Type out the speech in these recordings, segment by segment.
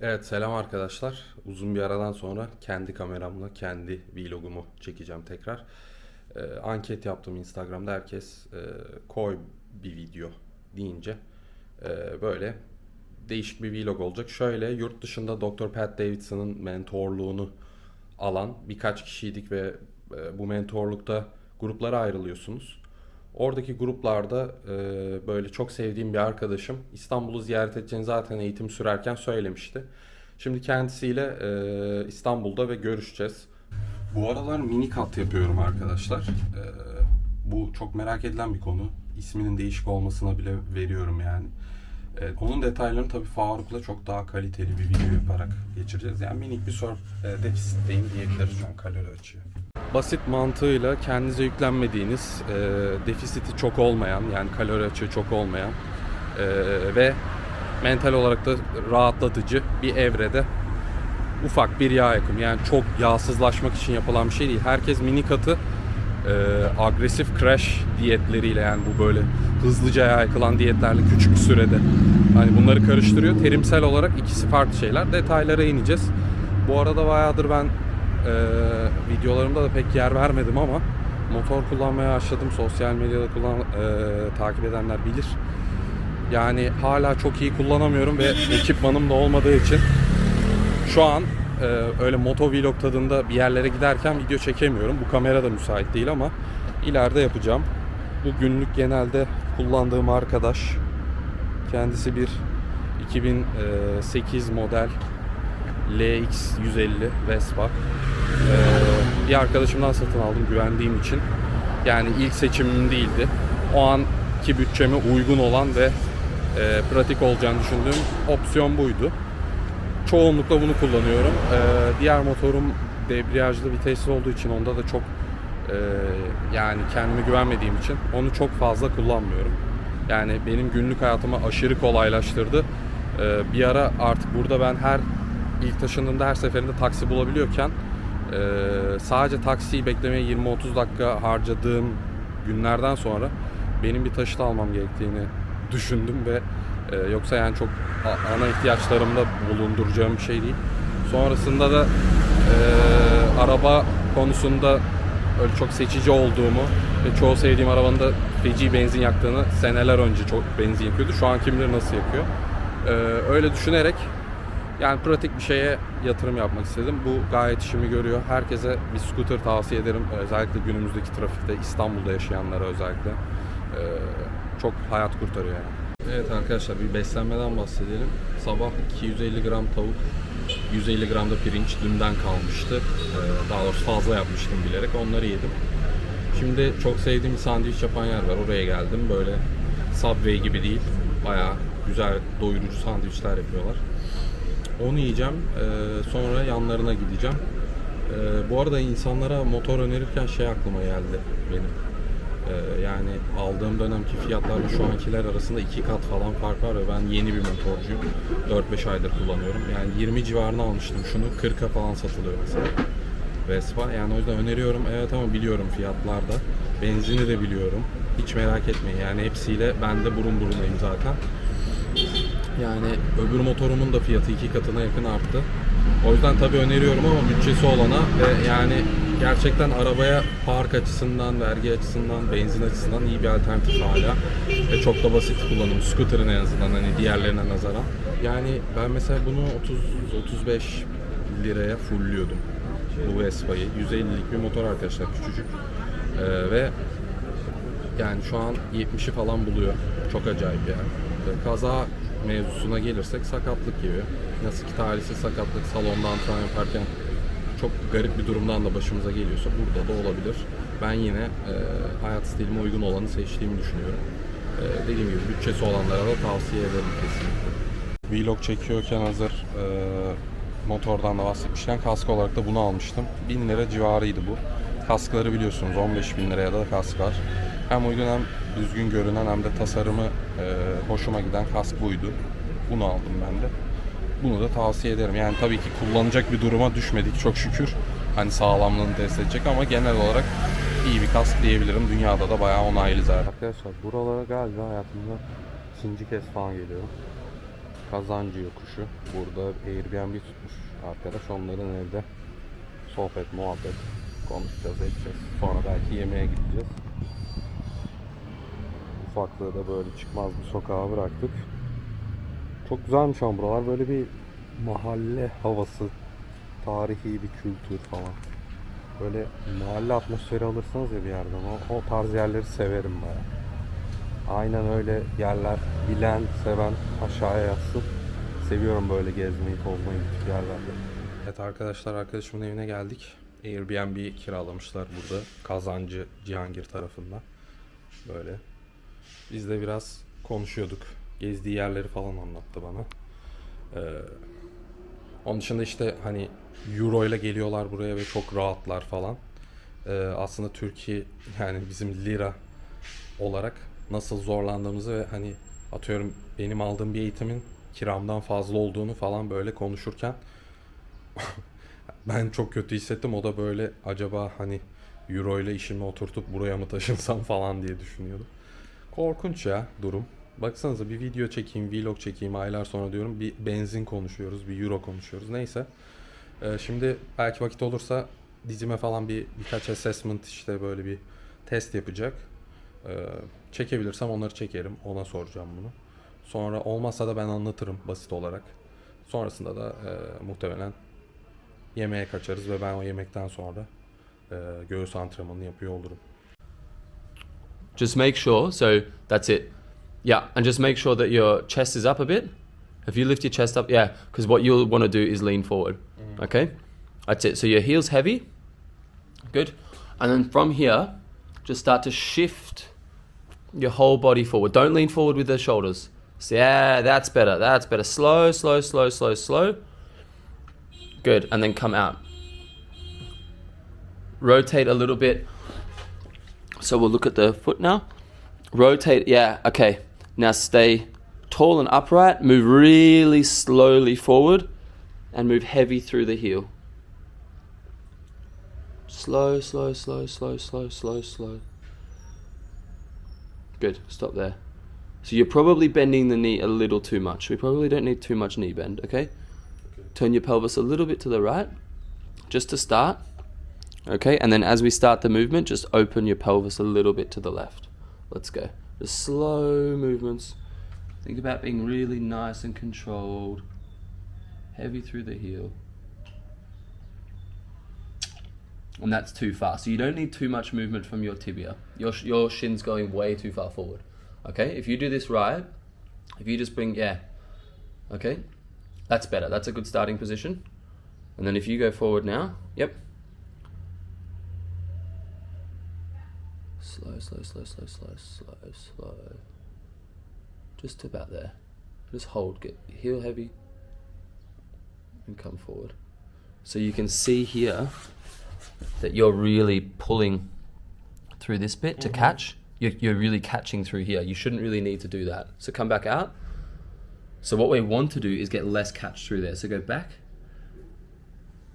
Evet selam arkadaşlar. Uzun bir aradan sonra kendi kameramla kendi vlogumu çekeceğim tekrar. Ee, anket yaptım Instagram'da herkes e, koy bir video deyince e, böyle değişik bir vlog olacak. Şöyle yurt dışında Dr. Pat Davidson'ın mentorluğunu alan birkaç kişiydik ve e, bu mentorlukta gruplara ayrılıyorsunuz. Oradaki gruplarda e, böyle çok sevdiğim bir arkadaşım İstanbul'u ziyaret edeceğini zaten eğitim sürerken söylemişti. Şimdi kendisiyle e, İstanbul'da ve görüşeceğiz. Bu aralar mini kat yapıyorum arkadaşlar. E, bu çok merak edilen bir konu. İsminin değişik olmasına bile veriyorum yani. E, onun detaylarını tabii Faruk'la çok daha kaliteli bir video yaparak geçireceğiz. Yani minik bir surf e, defisitteyim diyebiliriz şu an kalori açıyor basit mantığıyla kendinize yüklenmediğiniz, e, defisiti çok olmayan yani kalori açığı çok olmayan e, ve mental olarak da rahatlatıcı bir evrede ufak bir yağ yakımı yani çok yağsızlaşmak için yapılan bir şey değil. Herkes mini katı e, agresif crash diyetleriyle yani bu böyle hızlıca yağ yakılan diyetlerle küçük sürede hani bunları karıştırıyor. Terimsel olarak ikisi farklı şeyler. Detaylara ineceğiz. Bu arada bayağıdır ben videolarımda da pek yer vermedim ama motor kullanmaya başladım. Sosyal medyada kullan, e, takip edenler bilir. Yani hala çok iyi kullanamıyorum ve ekipmanım da olmadığı için şu an e, öyle moto vlog tadında bir yerlere giderken video çekemiyorum. Bu kamera da müsait değil ama ileride yapacağım. Bu günlük genelde kullandığım arkadaş. Kendisi bir 2008 model LX150 Vespa. Ee, bir arkadaşımdan satın aldım güvendiğim için. Yani ilk seçimim değildi. O anki bütçeme uygun olan ve e, pratik olacağını düşündüğüm opsiyon buydu. Çoğunlukla bunu kullanıyorum. Ee, diğer motorum debriyajlı vitesli olduğu için onda da çok e, yani kendime güvenmediğim için onu çok fazla kullanmıyorum. Yani benim günlük hayatımı aşırı kolaylaştırdı. Ee, bir ara artık burada ben her ilk taşındığımda her seferinde taksi bulabiliyorken e, sadece taksiyi beklemeye 20-30 dakika harcadığım günlerden sonra benim bir taşıt almam gerektiğini düşündüm ve e, yoksa yani çok ana ihtiyaçlarımda bulunduracağım bir şey değil. Sonrasında da e, araba konusunda öyle çok seçici olduğumu ve çoğu sevdiğim arabanın da feci benzin yaktığını seneler önce çok benzin yakıyordu. Şu an kim bilir nasıl yakıyor. E, öyle düşünerek yani pratik bir şeye yatırım yapmak istedim. Bu gayet işimi görüyor. Herkese bir scooter tavsiye ederim. Özellikle günümüzdeki trafikte İstanbul'da yaşayanlara özellikle. Ee, çok hayat kurtarıyor yani. Evet arkadaşlar bir beslenmeden bahsedelim. Sabah 250 gram tavuk, 150 gram da pirinç dünden kalmıştı. Ee, daha doğrusu fazla yapmıştım bilerek. Onları yedim. Şimdi çok sevdiğim bir sandviç yapan yer var. Oraya geldim. Böyle Subway gibi değil. Bayağı güzel doyurucu sandviçler yapıyorlar. Onu yiyeceğim. Ee, sonra yanlarına gideceğim. Ee, bu arada insanlara motor önerirken şey aklıma geldi benim. Ee, yani aldığım dönemki fiyatlarla şu ankiler arasında iki kat falan fark var ve ben yeni bir motorcuyum. 4-5 aydır kullanıyorum. Yani 20 civarına almıştım şunu. 40'a falan satılıyor mesela. Vespa. Yani o yüzden öneriyorum. Evet ama biliyorum fiyatlarda. Benzini de biliyorum. Hiç merak etmeyin. Yani hepsiyle ben de burun burunayım zaten. Yani öbür motorumun da fiyatı iki katına yakın arttı. O yüzden tabii öneriyorum ama bütçesi olana ve yani gerçekten arabaya park açısından, vergi açısından, benzin açısından iyi bir alternatif hala. Ve çok da basit kullanım. Scooter'ın en azından hani diğerlerine nazaran. Yani ben mesela bunu 30-35 liraya fullliyordum. Bu Vespa'yı. 150'lik bir motor arkadaşlar küçücük. Ee, ve yani şu an 70'i falan buluyor. Çok acayip yani. Kaza mevzusuna gelirsek sakatlık gibi. Nasıl ki talihsiz sakatlık salonda antrenman yaparken çok garip bir durumdan da başımıza geliyorsa burada da olabilir. Ben yine e, hayat stilime uygun olanı seçtiğimi düşünüyorum. E, dediğim gibi bütçesi olanlara da tavsiye ederim kesinlikle. Vlog çekiyorken hazır e, motordan da bahsetmişken kask olarak da bunu almıştım. 1000 lira civarıydı bu. Kaskları biliyorsunuz 15 bin liraya da kask var. Hem uygun hem düzgün görünen hem de tasarımı e, hoşuma giden kask buydu. Bunu aldım ben de. Bunu da tavsiye ederim. Yani tabii ki kullanacak bir duruma düşmedik çok şükür. Hani sağlamlığını test edecek ama genel olarak iyi bir kask diyebilirim. Dünyada da bayağı onaylı zaten. Arkadaşlar buralara galiba hayatımda ikinci kez falan geliyorum. Kazancı yokuşu. Burada Airbnb tutmuş arkadaş. Onların evde sohbet, muhabbet konuşacağız, edeceğiz. Sonra belki yemeğe gideceğiz. Ufaklığı da böyle çıkmaz bir sokağa bıraktık. Çok güzelmiş ama buralar böyle bir mahalle havası, tarihi bir kültür falan. Böyle mahalle atmosferi alırsanız ya bir yerden o, o tarz yerleri severim baya. Aynen öyle yerler bilen, seven aşağıya yatsın. Seviyorum böyle gezmeyi, tozmayı bu yerlerde. Evet arkadaşlar arkadaşımın evine geldik. Airbnb kiralamışlar burada. Kazancı Cihangir tarafından. Böyle. Biz de biraz konuşuyorduk. Gezdiği yerleri falan anlattı bana. Ee, onun dışında işte hani Euro ile geliyorlar buraya ve çok rahatlar falan. Ee, aslında Türkiye yani bizim lira olarak nasıl zorlandığımızı ve hani atıyorum benim aldığım bir eğitimin kiramdan fazla olduğunu falan böyle konuşurken ben çok kötü hissettim. O da böyle acaba hani euro ile işimi oturtup buraya mı taşınsam falan diye düşünüyordum. Korkunç ya durum. Baksanıza bir video çekeyim, vlog çekeyim aylar sonra diyorum. Bir benzin konuşuyoruz, bir euro konuşuyoruz. Neyse. Ee, şimdi belki vakit olursa dizime falan bir birkaç assessment işte böyle bir test yapacak. Ee, çekebilirsem onları çekerim. Ona soracağım bunu. Sonra olmazsa da ben anlatırım basit olarak. Sonrasında da e, muhtemelen yemeğe kaçarız ve ben o yemekten sonra e, göğüs antrenmanını yapıyor olurum. Just make sure, so that's it. Yeah, and just make sure that your chest is up a bit. If you lift your chest up, yeah, because what you'll want to do is lean forward. Mm-hmm. Okay? That's it. So your heel's heavy. Good. And then from here, just start to shift your whole body forward. Don't lean forward with the shoulders. So, yeah, that's better. That's better. Slow, slow, slow, slow, slow. Good. And then come out. Rotate a little bit. So we'll look at the foot now. Rotate, yeah, okay. Now stay tall and upright. Move really slowly forward and move heavy through the heel. Slow, slow, slow, slow, slow, slow, slow. Good, stop there. So you're probably bending the knee a little too much. We probably don't need too much knee bend, okay? Turn your pelvis a little bit to the right, just to start. Okay, and then as we start the movement, just open your pelvis a little bit to the left. Let's go. Just slow movements. Think about being really nice and controlled. Heavy through the heel. And that's too fast. So you don't need too much movement from your tibia. Your, your shin's going way too far forward. Okay, if you do this right, if you just bring, yeah, okay, that's better. That's a good starting position. And then if you go forward now, yep, Slow, slow, slow, slow, slow, slow, slow. Just about there. Just hold, get heel heavy, and come forward. So you can see here that you're really pulling through this bit to mm-hmm. catch. You're, you're really catching through here. You shouldn't really need to do that. So come back out. So what we want to do is get less catch through there. So go back.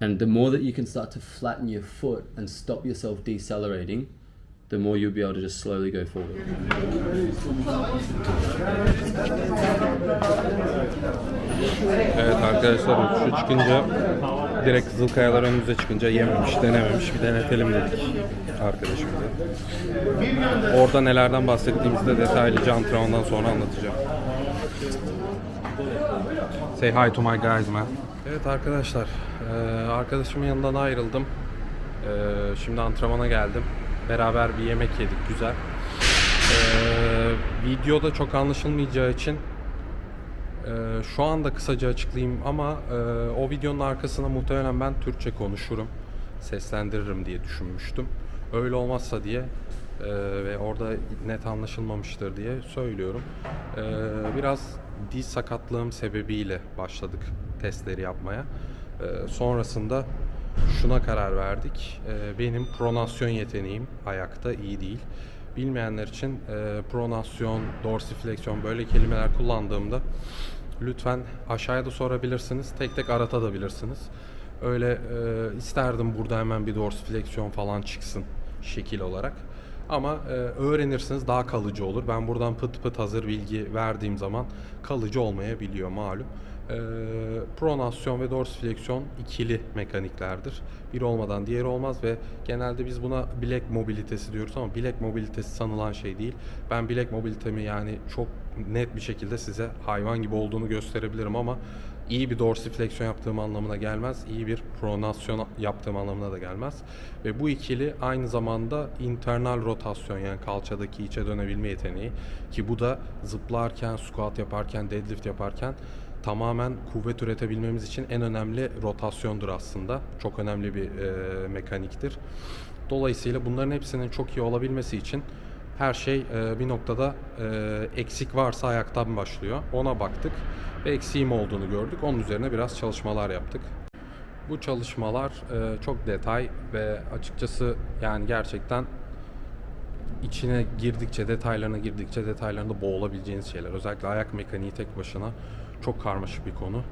And the more that you can start to flatten your foot and stop yourself decelerating, the more you'll be able to just slowly go forward. Evet arkadaşlar şu çıkınca direkt Kızılkayalar önümüze çıkınca yememiş, denememiş. Bir denetelim dedik arkadaşımıza. Orada nelerden bahsettiğimizi de detaylıca antrenmandan sonra anlatacağım. Say hi to my guys man. Evet arkadaşlar, eee, arkadaşımın yanından ayrıldım. Eee, şimdi antrenmana geldim. Beraber bir yemek yedik, güzel. Eee, videoda çok anlaşılmayacağı için ee, şu anda kısaca açıklayayım ama e, o videonun arkasına muhtemelen ben Türkçe konuşurum, seslendiririm diye düşünmüştüm. Öyle olmazsa diye e, ve orada net anlaşılmamıştır diye söylüyorum. E, biraz diz sakatlığım sebebiyle başladık testleri yapmaya. E, sonrasında şuna karar verdik. E, benim pronasyon yeteneğim ayakta iyi değil. Bilmeyenler için e, pronasyon, dorsifleksiyon böyle kelimeler kullandığımda lütfen aşağıya da sorabilirsiniz. Tek tek aratabilirsiniz. Öyle e, isterdim burada hemen bir dorsifleksiyon falan çıksın şekil olarak. Ama e, öğrenirsiniz daha kalıcı olur. Ben buradan pıt pıt hazır bilgi verdiğim zaman kalıcı olmayabiliyor malum. E, pronasyon ve dorsifleksiyon ikili mekaniklerdir. Biri olmadan diğeri olmaz ve genelde biz buna bilek mobilitesi diyoruz ama bilek mobilitesi sanılan şey değil. Ben bilek mobilitemi yani çok net bir şekilde size hayvan gibi olduğunu gösterebilirim ama iyi bir dorsifleksiyon yaptığım anlamına gelmez. iyi bir pronasyon yaptığım anlamına da gelmez. Ve bu ikili aynı zamanda internal rotasyon yani kalçadaki içe dönebilme yeteneği ki bu da zıplarken, squat yaparken, deadlift yaparken tamamen kuvvet üretebilmemiz için en önemli rotasyondur aslında. Çok önemli bir e, mekaniktir. Dolayısıyla bunların hepsinin çok iyi olabilmesi için her şey e, bir noktada e, eksik varsa ayaktan başlıyor. Ona baktık ve eksiğim olduğunu gördük. Onun üzerine biraz çalışmalar yaptık. Bu çalışmalar e, çok detay ve açıkçası yani gerçekten içine girdikçe, detaylarına girdikçe detaylarında boğulabileceğiniz şeyler. Özellikle ayak mekaniği tek başına çok karmaşık bir konu.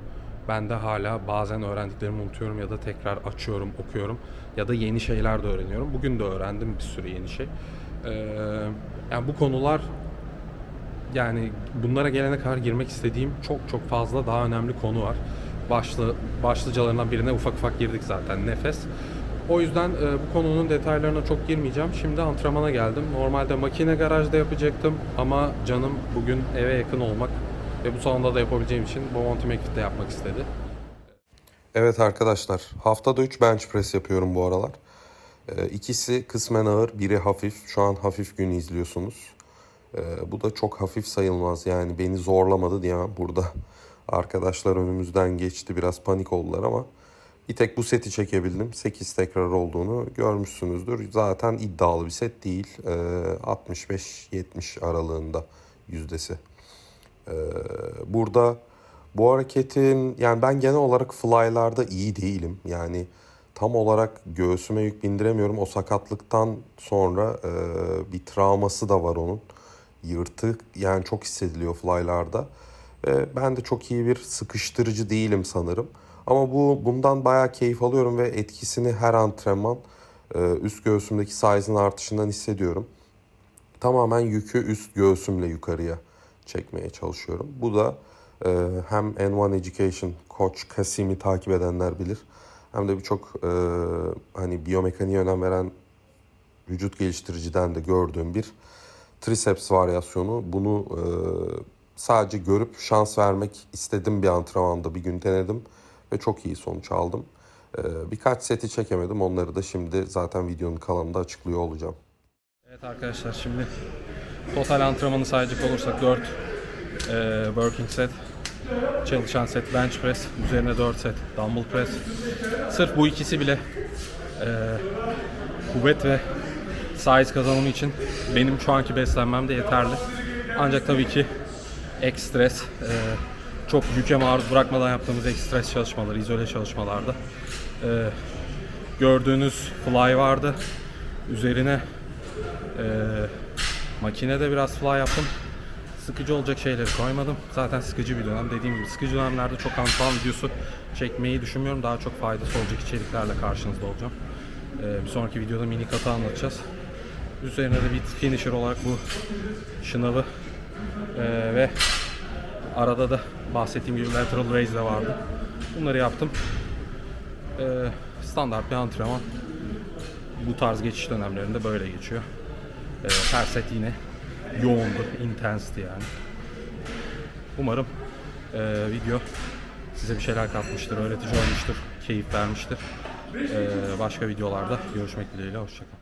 Ben de hala bazen öğrendiklerimi unutuyorum ya da tekrar açıyorum, okuyorum ya da yeni şeyler de öğreniyorum. Bugün de öğrendim bir sürü yeni şey. Ee, yani bu konular yani bunlara gelene kadar girmek istediğim çok çok fazla daha önemli konu var. Başlı başlıcalarından birine ufak ufak girdik zaten nefes. O yüzden e, bu konunun detaylarına çok girmeyeceğim. Şimdi antrenmana geldim. Normalde makine garajda yapacaktım ama canım bugün eve yakın olmak ve bu salonda da yapabileceğim için Bomonti McFit'te yapmak istedi. Evet arkadaşlar, haftada 3 bench press yapıyorum bu aralar. Ee, ikisi kısmen ağır, biri hafif. Şu an hafif günü izliyorsunuz. Ee, bu da çok hafif sayılmaz yani beni zorlamadı diyemem burada. Arkadaşlar önümüzden geçti biraz panik oldular ama bir tek bu seti çekebildim. 8 tekrar olduğunu görmüşsünüzdür. Zaten iddialı bir set değil. Ee, 65-70 aralığında yüzdesi. Ee, burada bu hareketin yani ben genel olarak fly'larda iyi değilim. Yani tam olarak göğsüme yük bindiremiyorum. O sakatlıktan sonra e, bir travması da var onun. Yırtık yani çok hissediliyor fly'larda. Ve ben de çok iyi bir sıkıştırıcı değilim sanırım. Ama bu bundan bayağı keyif alıyorum ve etkisini her antrenman e, üst göğsümdeki size'ın artışından hissediyorum. Tamamen yükü üst göğsümle yukarıya çekmeye çalışıyorum. Bu da e, hem N1 Education Koç Kasim'i takip edenler bilir. Hem de birçok e, hani biyomekaniğe önem veren vücut geliştiriciden de gördüğüm bir triceps varyasyonu. Bunu e, sadece görüp şans vermek istedim bir antrenmanda bir gün denedim ve çok iyi sonuç aldım. E, birkaç seti çekemedim. Onları da şimdi zaten videonun kalanında açıklıyor olacağım. Evet arkadaşlar şimdi total antrenmanı sayacak olursak 4 e, working set, çalışan set bench press, üzerine 4 set dumbbell press. Sırf bu ikisi bile e, kuvvet ve size kazanımı için benim şu anki beslenmem de yeterli. Ancak tabii ki ek stres, e, çok yüke maruz bırakmadan yaptığımız ek stres çalışmaları, izole çalışmalarda e, gördüğünüz fly vardı. Üzerine ee, makinede biraz fly yaptım. Sıkıcı olacak şeyleri koymadım. Zaten sıkıcı bir dönem. Dediğim gibi sıkıcı dönemlerde çok antrenman videosu çekmeyi düşünmüyorum. Daha çok faydası olacak içeriklerle karşınızda olacağım. Ee, bir sonraki videoda mini katı anlatacağız. Üzerine de bir finisher olarak bu şınavı ee, ve arada da bahsettiğim gibi lateral raise de vardı. Bunları yaptım. Ee, standart bir antrenman bu tarz geçiş dönemlerinde böyle geçiyor. Ee, her set yine yoğundu, intensti yani. Umarım e, video size bir şeyler katmıştır, öğretici olmuştur, keyif vermiştir. Ee, başka videolarda görüşmek dileğiyle, hoşçakalın.